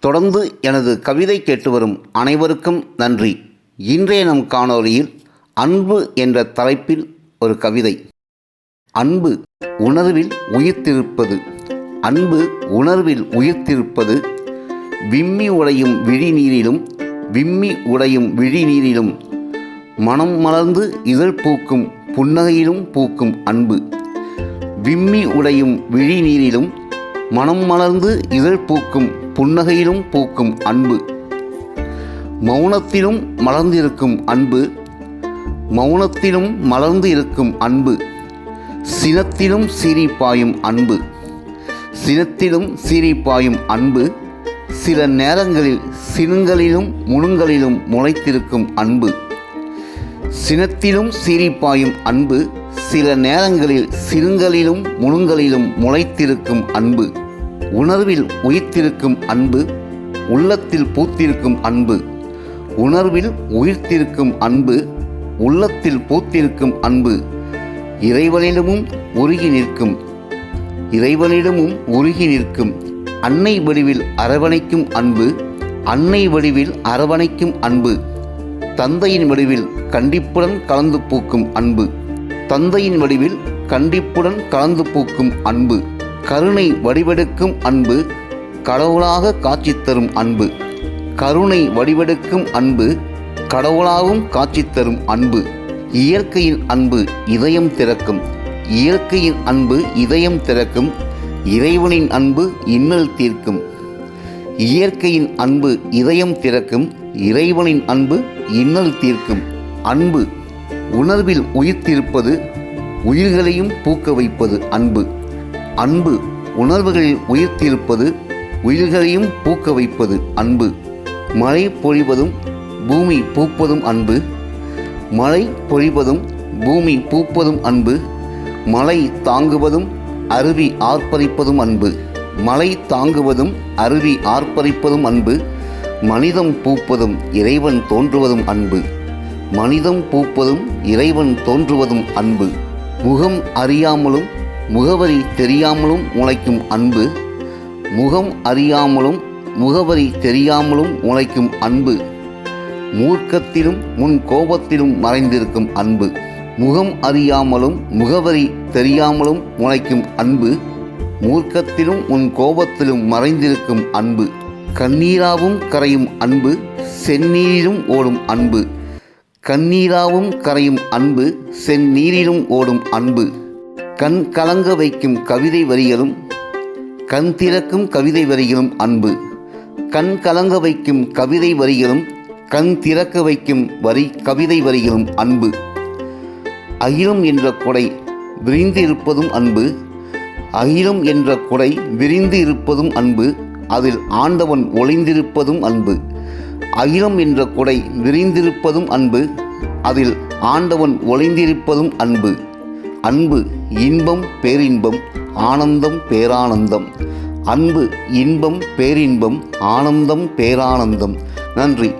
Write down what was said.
தொடர்ந்து எனது கவிதை கேட்டு வரும் அனைவருக்கும் நன்றி. இன்றைய நம் காணொலியில் அன்பு என்ற தலைப்பில் ஒரு கவிதை. அன்பு உணர்வில் உயிர்த்திருப்பது. அன்பு உணர்வில் உயிர்த்திருப்பது. விம்மி உடையும் விழிநீரிலும் விம்மி உடையும் விழிநீரிலும் மனம் மலர்ந்து இதழ் பூக்கும் புன்னகையிலும் பூக்கும் அன்பு. விம்மி உடையும் விழிநீரிலும் மனம் மலர்ந்து இதழ் பூக்கும் புன்னகையிலும் பூக்கும் அன்பு. மௌனத்திலும் மலர்ந்திருக்கும் அன்பு. மௌனத்திலும் மலர்ந்து இருக்கும் அன்பு. சினத்திலும் சீறி பாயும் அன்பு. சினத்திலும் சீறி பாயும் அன்பு. சில நேரங்களில் சினுங்களிலும் முனுங்களிலும் முளைத்திருக்கும் அன்பு. சினத்திலும் சீறி பாயும் அன்பு. சில நேரங்களில் சிறுங்களிலும் முனுங்களிலும் முளைத்திருக்கும் அன்பு. உணர்வில் உயிர்த்திருக்கும் அன்பு உள்ளத்தில் பூத்திருக்கும் அன்பு. உணர்வில் உயிர்த்திருக்கும் அன்பு உள்ளத்தில் பூத்திருக்கும் அன்பு. இறைவனிடமும் உருகி நிற்கும். இறைவனிடமும் உருகி நிற்கும். அன்னை வடிவில் அரவணைக்கும் அன்பு அன்னை வடிவில் அரவணைக்கும் அன்பு. தந்தையின் வடிவில் கண்டிப்புடன் கலந்து பூக்கும் அன்பு. தந்தையின் வடிவில் கண்டிப்புடன் கலந்து பூக்கும் அன்பு. கருணை வடிவெடுக்கும் அன்பு கடவுளாக காட்சி தரும் அன்பு. கருணை வடிவெடுக்கும் அன்பு கடவுளாகவும் காட்சி தரும் அன்பு. இயற்கையின் அன்பு இதயம் திறக்கும். இயற்கையின் அன்பு இதயம் திறக்கும். இறைவனின் அன்பு இன்னல் தீர்க்கும். இயற்கையின் அன்பு இதயம் திறக்கும். இறைவனின் அன்பு இன்னல் தீர்க்கும். அன்பு உணர்வில் உயிர்த்திருப்பது உயிர்களையும் பூக்க வைப்பது அன்பு. அன்பு. உணர்வுகளில் உயிர்த்திருப்பது உயிர்களையும் பூக்க வைப்பது அன்பு. மழை பொழிவதும் பூமி பூப்பதும் அன்பு. மழை பொழிவதும் பூமி பூப்பதும் அன்பு. மழை தாங்குவதும் அருவி ஆர்ப்பரிப்பதும் அன்பு. மழை தாங்குவதும் அருவி ஆர்ப்பரிப்பதும் அன்பு. மனிதம் பூப்பதும் இறைவன் தோன்றுவதும் அன்பு. மனிதம் பூப்பதும் இறைவன் தோன்றுவதும் அன்பு. முகம் அறியாமலும் முகவரி தெரியாமலும் முளைக்கும் அன்பு முகம் அறியாமலும் முகவரி தெரியாமலும் முளைக்கும் அன்பு மூர்க்கத்திலும் முன் கோபத்திலும் மறைந்திருக்கும் அன்பு முகம் அறியாமலும் முகவரி தெரியாமலும் முளைக்கும் அன்பு மூர்க்கத்திலும் உன் கோபத்திலும் மறைந்திருக்கும் அன்பு கண்ணீராவும் கரையும் அன்பு செந்நீரிலும் ஓடும் அன்பு கண்ணீராவும் கரையும் அன்பு செந்நீரிலும் ஓடும் அன்பு. கண் கலங்க வைக்கும் கவிதை வரிகளும் கண் திறக்கும் கவிதை வரிகளும் அன்பு. கண் கலங்க வைக்கும் கவிதை வரிகளும் கண் திறக்க வைக்கும் வரி கவிதை வரிகளும் அன்பு. அகிலம் என்ற கொடை விரிந்து இருப்பதும் அன்பு. அகிலம் என்ற கொடை விரிந்து இருப்பதும் அன்பு. அதில் ஆண்டவன் ஒளிந்திருப்பதும் அன்பு. அகிலம் என்ற கொடை விரிந்திருப்பதும் அன்பு. அதில் ஆண்டவன் ஒளிந்திருப்பதும் அன்பு. அன்பு. இன்பம் பேரின்பம் ஆனந்தம் பேரானந்தம். அன்பு இன்பம் பேரின்பம் ஆனந்தம் பேரானந்தம். நன்றி.